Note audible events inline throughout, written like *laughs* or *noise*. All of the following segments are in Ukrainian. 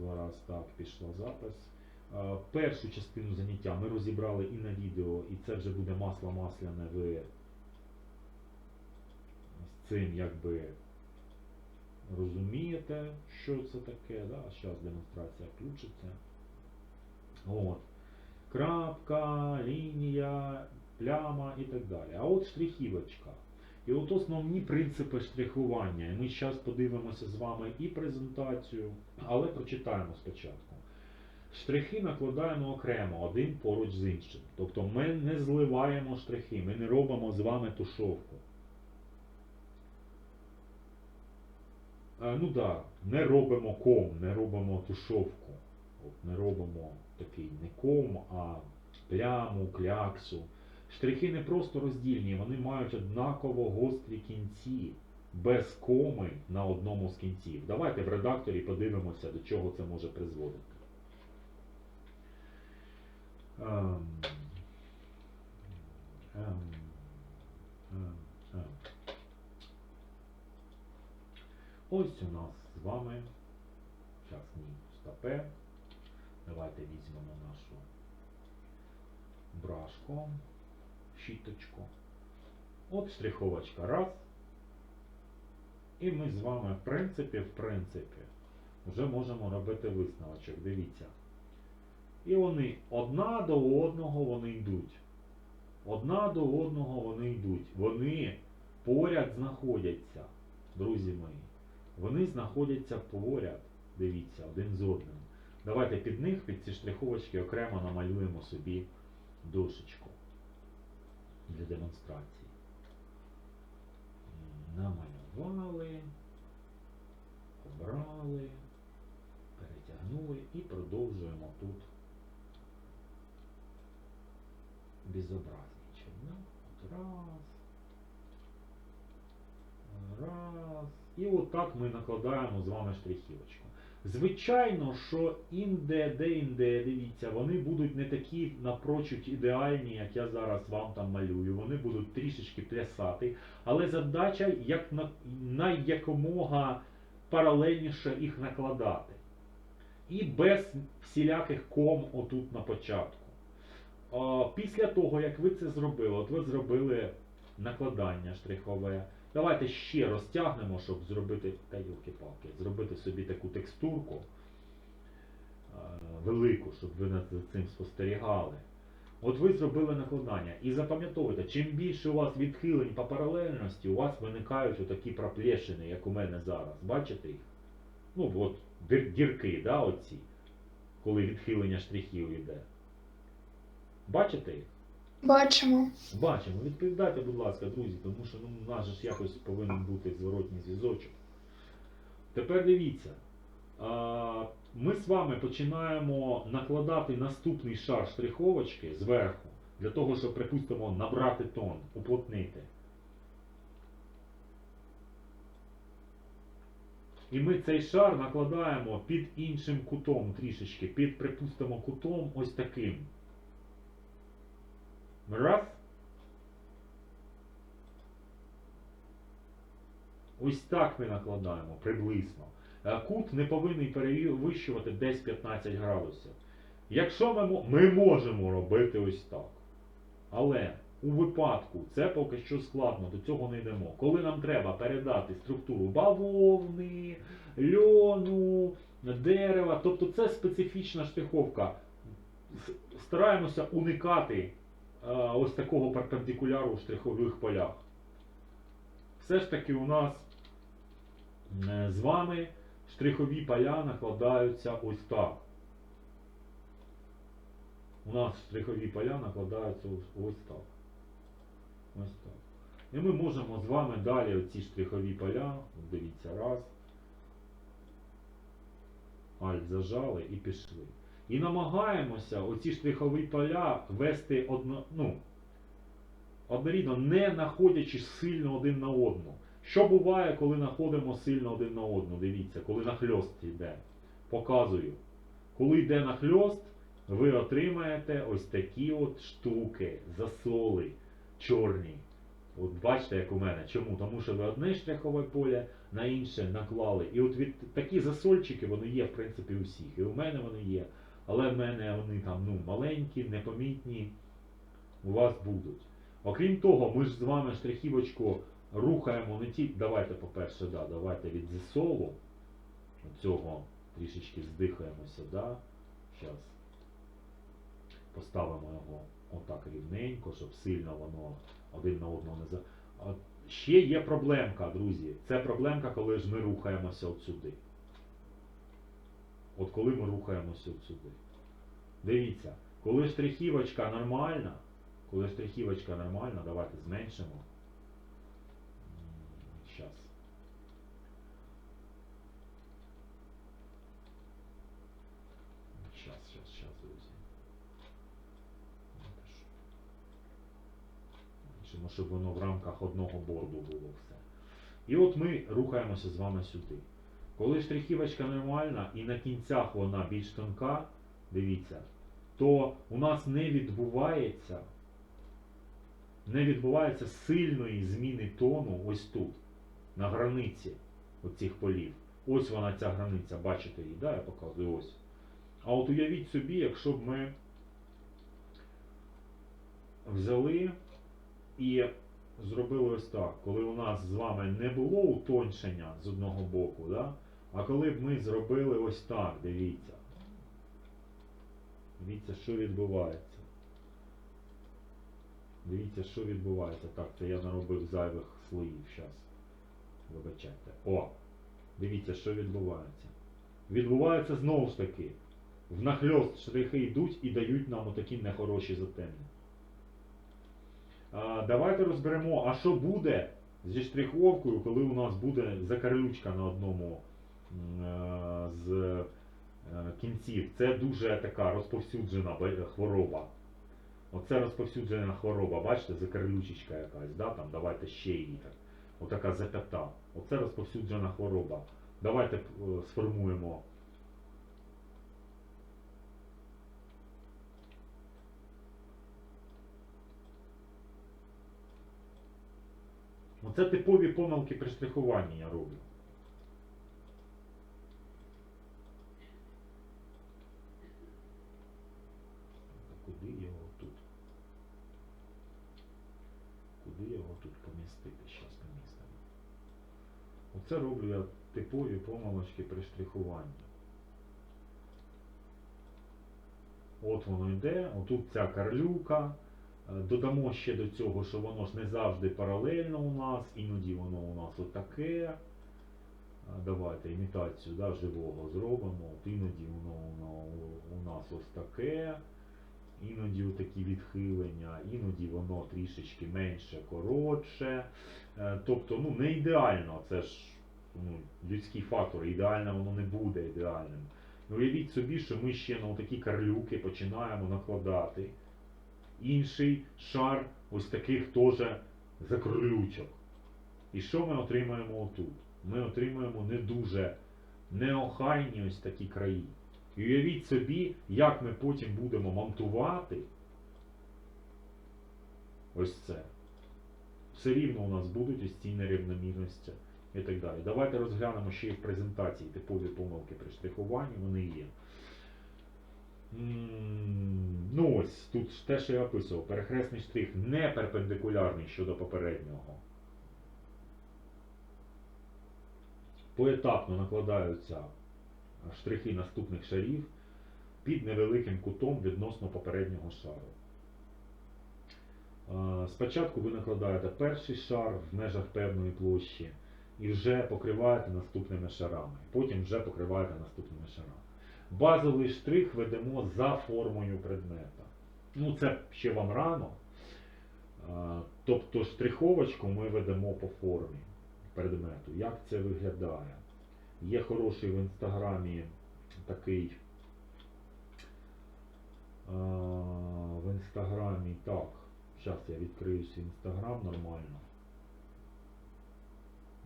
два раз. Так, пішла запис. Е, Першу частину заняття ми розібрали і на відео, і це вже буде масло масляне. Ви з цим якби розумієте, що це таке. Да? Зараз демонстрація включиться. От. Крапка, лінія, пляма і так далі. А от штрихівочка. І от основні принципи штрихування. І ми зараз подивимося з вами і презентацію, але прочитаємо спочатку. Штрихи накладаємо окремо, один поруч з іншим. Тобто ми не зливаємо штрихи, ми не робимо з вами тушовку. Ну так, да, не робимо ком, не робимо тушовку. От, не робимо такий не ком, а пляму, кляксу. Штрихи не просто роздільні, вони мають однаково гострі кінці, без коми на одному з кінців. Давайте в редакторі подивимося, до чого це може призводити. Ем, ем, ем, ем. Ось у нас з вами. Зараз ні, стопе. Давайте візьмемо нашу брашку, щіточку. От штриховочка раз. І ми з вами, в принципі, в принципі, вже можемо робити висновочок. Дивіться. І вони одна до одного вони йдуть. Одна до одного вони йдуть. Вони поряд знаходяться, друзі мої. Вони знаходяться поряд. Дивіться, один з одним. Давайте під них, під ці штриховочки, окремо намалюємо собі дошечку для демонстрації. Намалювали, обрали, перетягнули і продовжуємо тут безобразничать. Ну, от раз. Раз. І отак ми накладаємо з вами штрихівочку. Звичайно, що інде, де-інде, дивіться, вони будуть не такі напрочуд ідеальні, як я зараз вам там малюю. Вони будуть трішечки плясати, але задача як на, на якомога паралельніше їх накладати. І без всіляких ком отут на початку. Після того, як ви це зробили, от ви зробили накладання штрихове. Давайте ще розтягнемо, щоб зробити, та палки зробити собі таку текстурку е, велику, щоб ви над цим спостерігали. От ви зробили накладання. І запам'ятовуйте, чим більше у вас відхилень по паралельності, у вас виникають отакі проплешини, як у мене зараз. Бачите їх? Ну, от дірки, да, оці, коли відхилення штрихів йде. Бачите їх? Бачимо. Бачимо, відповідайте, будь ласка, друзі, тому що ну, у нас ж якось повинен бути зворотній зв'язочок. Тепер дивіться. Ми з вами починаємо накладати наступний шар штриховочки зверху, для того, щоб, припустимо, набрати тон, уплотнити. І ми цей шар накладаємо під іншим кутом трішечки, під, припустимо, кутом ось таким. Раз. Ось так ми накладаємо приблизно. Е, Кут не повинен перевищувати десь 15 градусів. Якщо ми, ми можемо робити ось так. Але у випадку це поки що складно, до цього не йдемо. Коли нам треба передати структуру бавовни, льону, дерева, тобто це специфічна штриховка. Стараємося уникати ось такого перпендикуляру в штрихових полях. Все ж таки у нас е, з вами штрихові поля накладаються ось так. У нас штрихові поля накладаються ось так. Ось так. І ми можемо з вами далі оці штрихові поля, дивіться, раз. Альт зажали і пішли. І намагаємося оці штрихові поля вести одно, ну, однорідно, не находячись сильно один на одну. Що буває, коли знаходимо сильно один на одну? Дивіться, коли нахльост йде. Показую. Коли йде нахльост, ви отримаєте ось такі от штуки, засоли чорні. От бачите, як у мене. Чому? Тому що ви одне штрихове поле на інше наклали. І от від такі засольчики вони є, в принципі, у всіх. І у мене вони є. Але в мене вони там ну, маленькі, непомітні. У вас будуть. Окрім того, ми ж з вами штрихівочку рухаємо не ті. Давайте, по-перше, да, давайте від зісолу. Цього трішечки здихаємося, да? Зараз поставимо його отак рівненько, щоб сильно воно один на одного не за. Ще є проблемка, друзі. Це проблемка, коли ж ми рухаємося от сюди. От коли ми рухаємося от сюди. Дивіться, коли штрихівочка нормальна, коли штрихівочка нормальна, давайте зменшимо. Зараз. Сейчас, сейчас, сейчас, друзі. Бачимо, щоб воно в рамках одного борду було все. І от ми рухаємося з вами сюди. Коли штрихівочка нормальна і на кінцях вона більш тонка, дивіться, то у нас не відбувається, не відбувається сильної зміни тону ось тут, на границі оцих полів. Ось вона ця границя, бачите її, да, я показую ось. А от уявіть собі, якщо б ми взяли і зробили ось так, коли у нас з вами не було утоншення з одного боку, да? А коли б ми зробили ось так, дивіться. Дивіться, що відбувається. Дивіться, що відбувається. Так, це я наробив зайвих слоїв зараз. Вибачайте. О! Дивіться, що відбувається. Відбувається знову ж таки. В нахльост штрихи йдуть і дають нам отакі нехороші затемнення. Давайте розберемо, а що буде зі штриховкою, коли у нас буде закарлючка на одному з е, кінців. Це дуже така розповсюджена хвороба. Оце розповсюджена хвороба, бачите, закарлючечка якась, да? там, давайте ще її так. Отака запята. Оце розповсюджена хвороба. Давайте е, сформуємо Оце типові помилки при штрихуванні я роблю. Так, Куди його тут? Куди його тут помістити? Зараз помістимо. Оце роблю я типові помилочки при штрихуванні. От воно йде, отут ця карлюка. Е, Додамо ще до цього, що воно ж не завжди паралельно у нас, іноді воно у нас отаке. Е, Давайте імітацію да, живого зробимо. От іноді воно, воно у- у нас ось таке, іноді такі відхилення, іноді воно трішечки менше, коротше. Е, Тобто, ну, не ідеально, це ж ну, людський фактор, ідеально воно не буде ідеальним. Ну, Уявіть собі, що ми ще на такі карлюки починаємо накладати інший шар ось таких теж закрлючок. І що ми отримаємо отут? Ми отримаємо не дуже неохайні ось такі краї. І уявіть собі, як ми потім будемо монтувати ось це. Все рівно у нас будуть ось ці нерівномірності і так далі. Давайте розглянемо ще і в презентації типові помилки при штрихуванні, вони є. Ну ось, тут те, що я описував, перехресний штрих не перпендикулярний щодо попереднього. Поетапно накладаються штрихи наступних шарів під невеликим кутом відносно попереднього шару. Е, Спочатку ви накладаєте перший шар в межах певної площі і вже покриваєте наступними шарами. Потім вже покриваєте наступними шарами. Базовий штрих ведемо за формою предмета. Ну, це ще вам рано. Тобто штриховочку ми ведемо по формі предмету. Як це виглядає? Є хороший в інстаграмі такий. В інстаграмі так. Зараз я відкрию свій інстаграм нормально.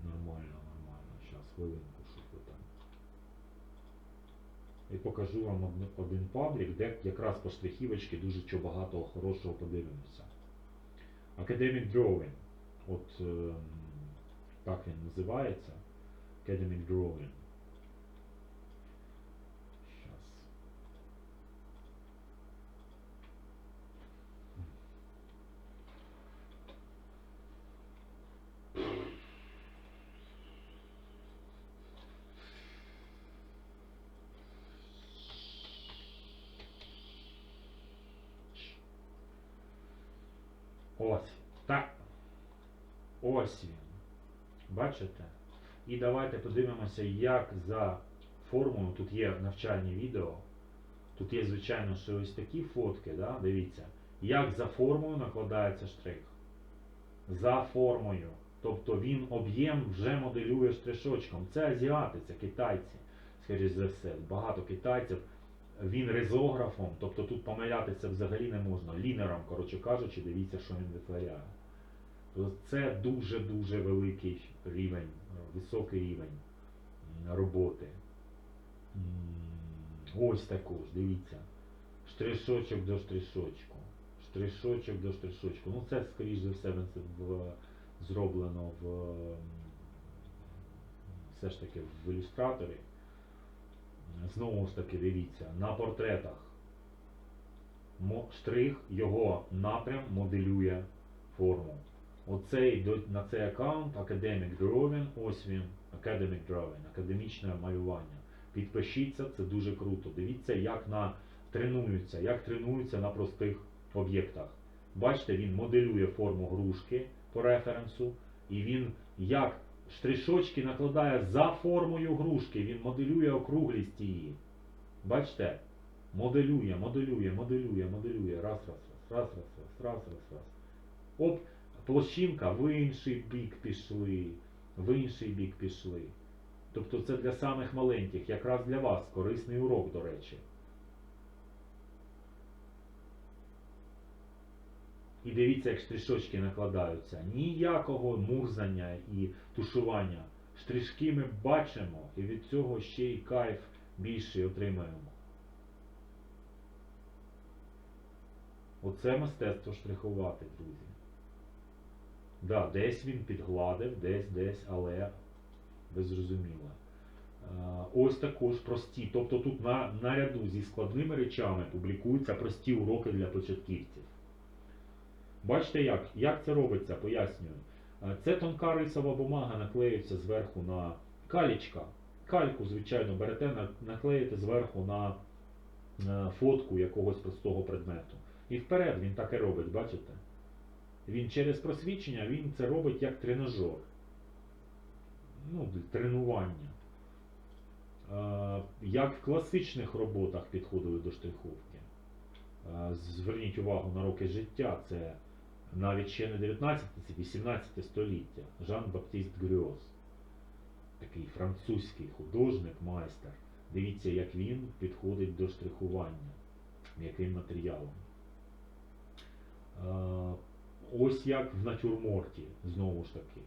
Нормально, нормально. Зараз хвилинку, шуку там. І покажу вам один паблік, де якраз по штрихівочці дуже чого багато хорошого подивимося. Academic Drawing. От ем, так він називається. Academic Drawing. Щас. Ось. Так. Ось він. Бачите? І давайте подивимося, як за формулою, тут є навчальні відео. Тут є, звичайно, що ось такі фотки, да? дивіться, як за формою накладається штрих. За формою. Тобто він об'єм вже моделює штришочком. Це азіати, це китайці, скоріш за все. Багато китайців. Він ризографом, тобто тут помилятися взагалі не можна. Лінером, коротше кажучи, дивіться, що він витворяє. Тобто це дуже-дуже великий рівень, високий рівень роботи. Ось також, дивіться. Штришочок до штришочку. Штришочок до штришочку. Ну це, скоріш за все, в, зроблено в все ж таки в ілюстраторі. Знову ж таки, дивіться, на портретах штрих, його напрям моделює форму. Оцей, на цей аккаунт Academic Drawing, ось він, Academic Drawing, академічне малювання. Підпишіться, це дуже круто. Дивіться, як на тренуються, як тренуються на простих об'єктах. Бачите, він моделює форму грушки по референсу, і він як штришочки накладає за формою грушки, він моделює округлість її. Бачите? Моделює, моделює, моделює, моделює. Раз, раз, раз, раз, раз, раз, раз, раз, раз. Оп, площинка в інший бік пішли, в інший бік пішли. Тобто це для самих маленьких, якраз для вас корисний урок, до речі. І дивіться, як штришочки накладаються. Ніякого мурзання і тушування. Штришки ми бачимо, і від цього ще й кайф більший отримаємо. Оце мистецтво штрихувати, друзі. Да, десь він підгладив, десь, десь, але ви зрозуміли. Е, Ось також прості. Тобто тут на, наряду зі складними речами публікуються прості уроки для початківців. Бачите як? Як це робиться? Пояснюю. Е, Це тонка рисова бумага наклеюється зверху на калічка. Кальку, звичайно, берете, на- наклеїте зверху на е, фотку якогось простого предмету. І вперед він так і робить, бачите? Він через просвідчення він це робить як тренажер. Ну, тренування. Е, Як в класичних роботах підходили до штриховки. Зверніть увагу на роки життя, це навіть ще не 19, це 18 століття. Жан Баптіст Грьоз. Такий французький художник, майстер. Дивіться, як він підходить до штрихування, м'яким матеріалом. Ось як в натюрморті, знову ж таки.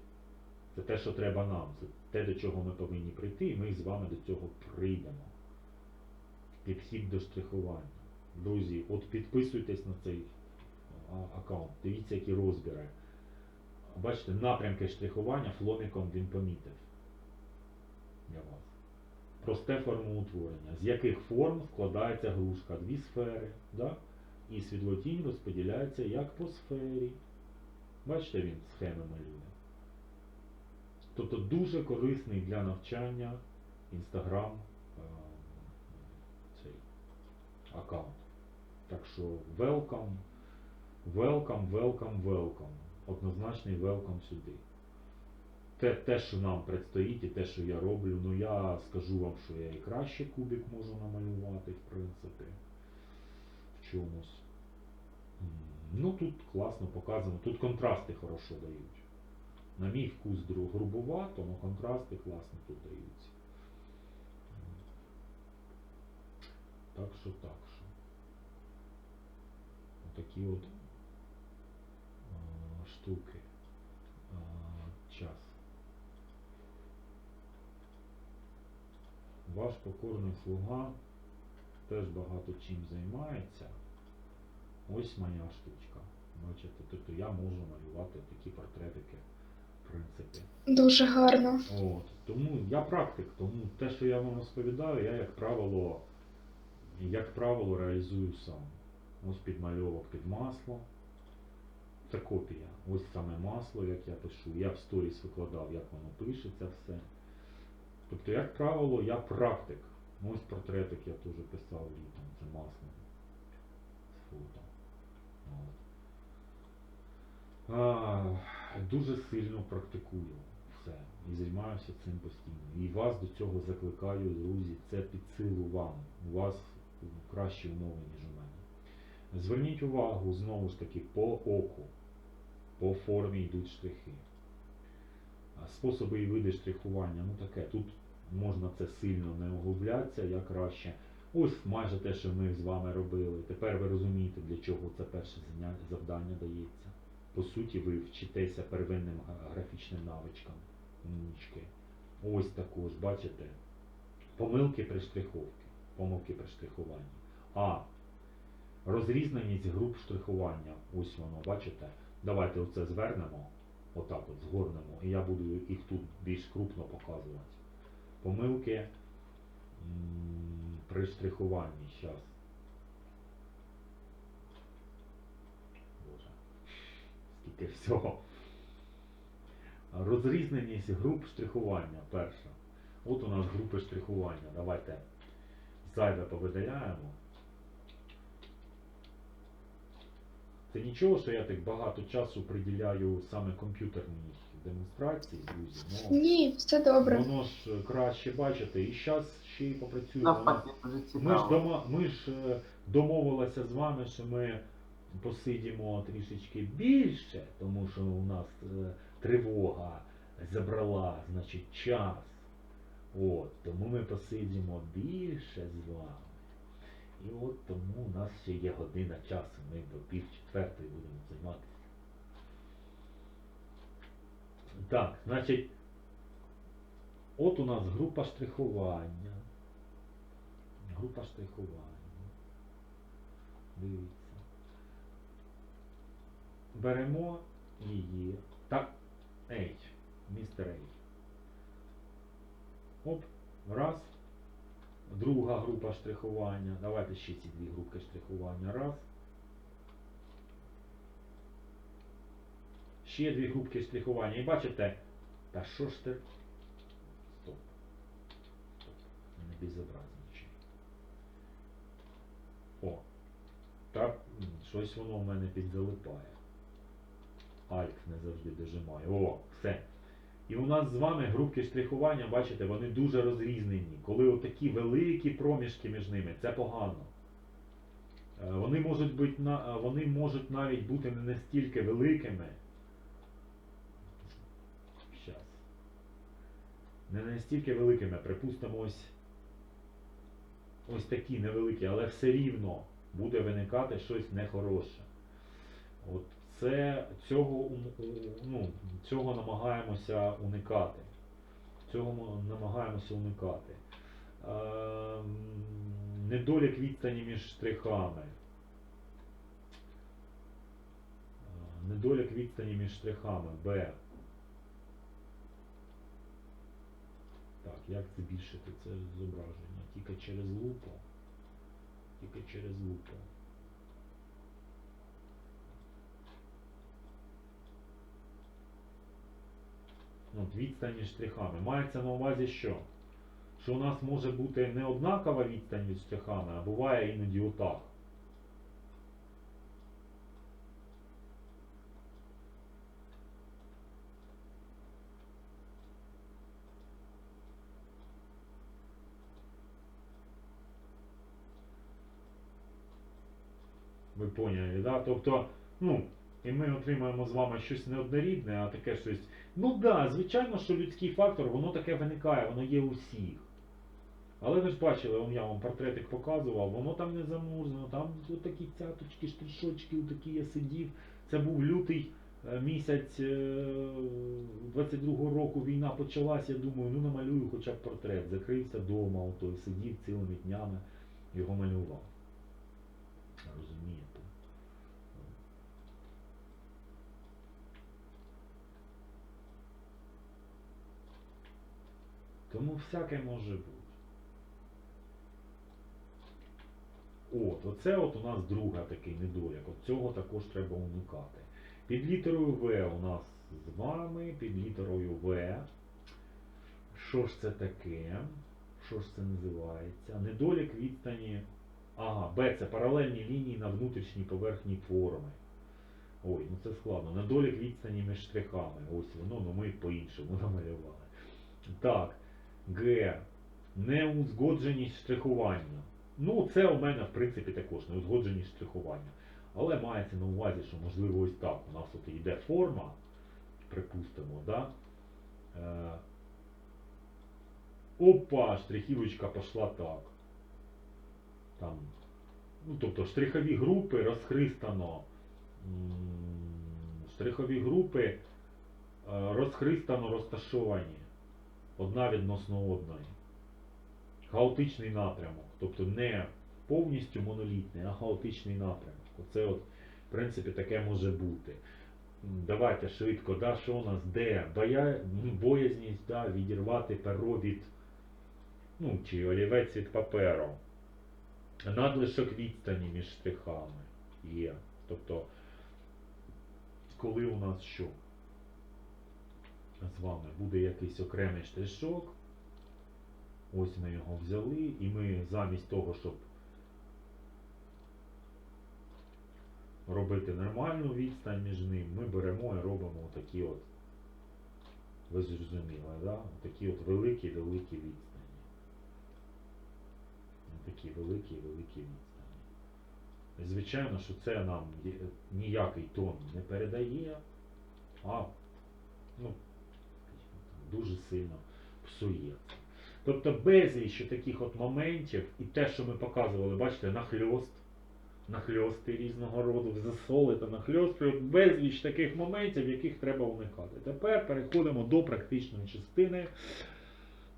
Це те, що треба нам, це те, до чого ми повинні прийти, і ми з вами до цього прийдемо. Підхід до штрихування. Друзі, от підписуйтесь на цей аккаунт, дивіться, які розбіри. Бачите, напрямки штрихування фломіком він помітив. Для вас. Просте формоутворення. З яких форм складається грушка? Дві сфери. Да? І світлотінь розподіляється як по сфері. Бачите, він схеми малює. Тобто дуже корисний для навчання е, цей аккаунт. Так що welcome, welcome, welcome, welcome. Однозначний welcome сюди. Те, те, що нам предстоїть і те, що я роблю, ну я скажу вам, що я і краще кубик можу намалювати, в принципі, в чомусь. Ну тут класно показано, тут контрасти хорошо дають. На мій вкус грубувато, але контрасти класно тут даються. Так що, так що. Отакі от штуки. А, час. Ваш покорний слуга теж багато чим займається. Ось моя штучка. Бачите, тобто я можу малювати такі портретики в принципі. Дуже гарно. От. Тому я практик, тому те, що я вам розповідаю, я, як правило, як правило, реалізую сам. Ось підмальовок під масло. Це копія. Ось саме масло, як я пишу. Я в сторіс викладав, як воно пишеться все. Тобто, як правило, я практик. Ось портретик я теж писав літом, це масло. З фото. От. А, дуже сильно практикую все і займаюся цим постійно. І вас до цього закликаю, друзі, це під силу вам. У вас кращі умови, ніж у мене. Зверніть увагу знову ж таки по оку, по формі йдуть штрихи. Способи і види штрихування, ну таке, тут можна це сильно не углублятися, я краще. Ось майже те, що ми з вами робили. Тепер ви розумієте, для чого це перше завдання дається. По суті, ви вчитеся первинним графічним навичкам. Умнічки. Ось також, бачите, помилки при штриховці, помилки при штрихуванні. А розрізненість груп штрихування. Ось воно, бачите. Давайте оце звернемо, отак от згорнемо, і я буду їх тут більш крупно показувати. Помилки при штрихуванні. Зараз. Боже. Скільки всього. Розрізненість груп штрихування перша. От у нас групи штрихування. Давайте зайве повидаляємо. Це нічого, що я так багато часу приділяю саме комп'ютерній демонстрації, друзі. Ну, Ні, все добре. воно ж е, краще бачите. І зараз ще й попрацюємо. Навпаки, дуже Ми ж, цікаво. дома, ми ж е, домовилися з вами, що ми посидімо трішечки більше, тому що у нас е, тривога забрала, значить, час. От, тому ми посидімо більше з вами. І от тому у нас ще є година часу, ми до пів четвертої будемо займатися. Так, значить, от у нас група штрихування. Група штрихування. Дивіться. Беремо її. Так, Ей, містер Ей. Оп, раз. Друга група штрихування. Давайте ще ці дві групки штрихування. Раз. Ще дві групки штрихування. І бачите, та що ж ти? Стоп. Стоп. Не безобразничай. О. Так, щось воно в мене підзалипає. Альт не завжди дожимає. О, все. І у нас з вами групки штрихування, бачите, вони дуже розрізнені. Коли отакі великі проміжки між ними, це погано. Е, Вони можуть бути е, вони можуть навіть бути не настільки великими. Щас. Не настільки великими, припустимо, ось, ось такі невеликі, але все рівно буде виникати щось нехороше. От це цього, ну, цього намагаємося уникати. Цього намагаємося уникати. Ем, недолік відстані між штрихами. Е, Недолік відстані між штрихами. Б. Так, як збільшити це зображення? Тільки через лупу. Тільки через лупу. От, відстань між штрихами. Мається на увазі що? Що у нас може бути не однакова відстань між штрихами, а буває іноді отак. Ви поняли, да? Тобто, ну, і ми отримаємо з вами щось неоднорідне, а таке щось. Ну так, да, звичайно, що людський фактор, воно таке виникає, воно є у всіх. Але ви ж бачили, я вам портретик показував, воно там не замурзано, там от такі цяточки, штришочки, такі я сидів. Це був лютий е, місяць е, 22-го року, війна почалась, я думаю, ну намалюю хоча б портрет. Закрився вдома, сидів цілими днями, його малював. Розумієте? Тому всяке може бути. От, оце от у нас друга такий недолік. От цього також треба уникати. Під літерою В у нас з вами, під літерою В. Що ж це таке? Що ж це називається? Недолік відстані. Ага, Б це паралельні лінії на внутрішній поверхні форми. Ой, ну це складно. Недолік відстані між штрихами. Ось воно, ну ми по-іншому *laughs* намалювали. Так, Г. Неузгодженість штрихування. Ну, це у мене, в принципі, також неузгодженість штрихування. Але мається на увазі, що можливо ось так. У нас от йде форма, припустимо, да? Е, опа, штрихівочка пішла так. Там, ну, тобто штрихові групи розхристано. Штрихові групи е, розхристано розташовані одна відносно одної. Хаотичний напрямок. Тобто не повністю монолітний, а хаотичний напрямок. Оце от, в принципі, таке може бути. Давайте швидко, да, що у нас де? Боя... Боязність да, відірвати перо від, ну, чи олівець від паперу. Надлишок відстані між штрихами є. Тобто, коли у нас що? З вами буде якийсь окремий штришок. Ось ми його взяли, і ми замість того, щоб робити нормальну відстань між ним, ми беремо і робимо такі от, ви зрозуміли, да? такі от великі-великі відстані. Такі великі-великі відстані. Звичайно, що це нам ніякий тон не передає, а ну, дуже сильно псує. Тобто безліч таких от моментів, і те, що ми показували, бачите, нахльост, нахльости різного роду, засоли та нахльости, безліч таких моментів, яких треба уникати. Тепер переходимо до практичної частини.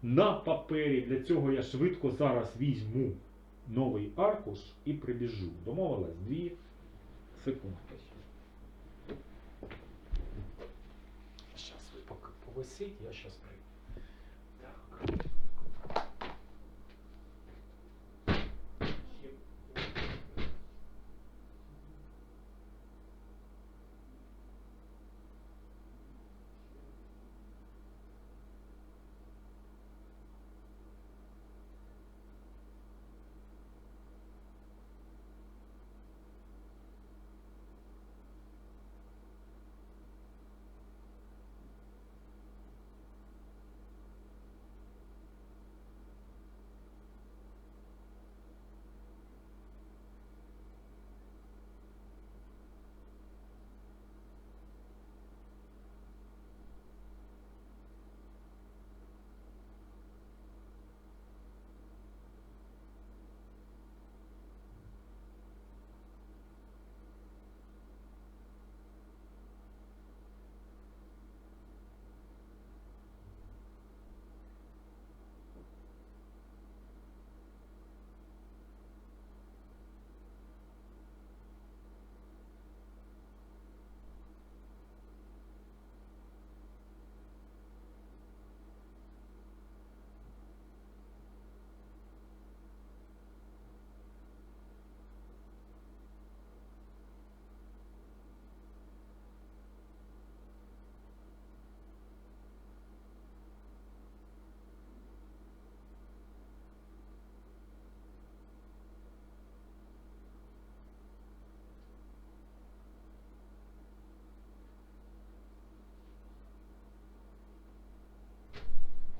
На папері для цього я швидко зараз візьму новий аркуш і прибіжу. Домовилась? Дві секунди. Зараз ви поки повисіть, я зараз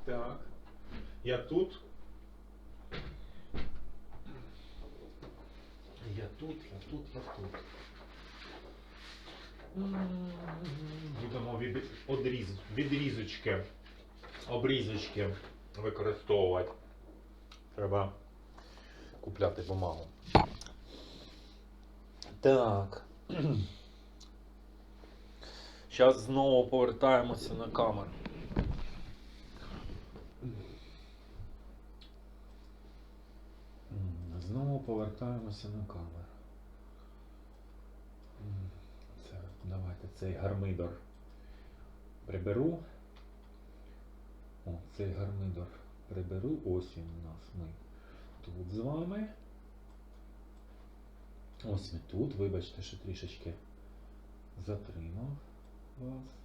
Так. Я тут. Я тут, я тут, я тут. Будемо від, одріз, відрізочки, обрізочки використовувати. Треба купляти бумагу. Так. *clears throat* Зараз знову повертаємося на камеру. М, Знову повертаємося на камеру. Це, давайте цей гармидор приберу. О, цей гармидор приберу. Ось він у нас. Ми тут з вами. Ось ми тут. Вибачте, що трішечки затримав вас.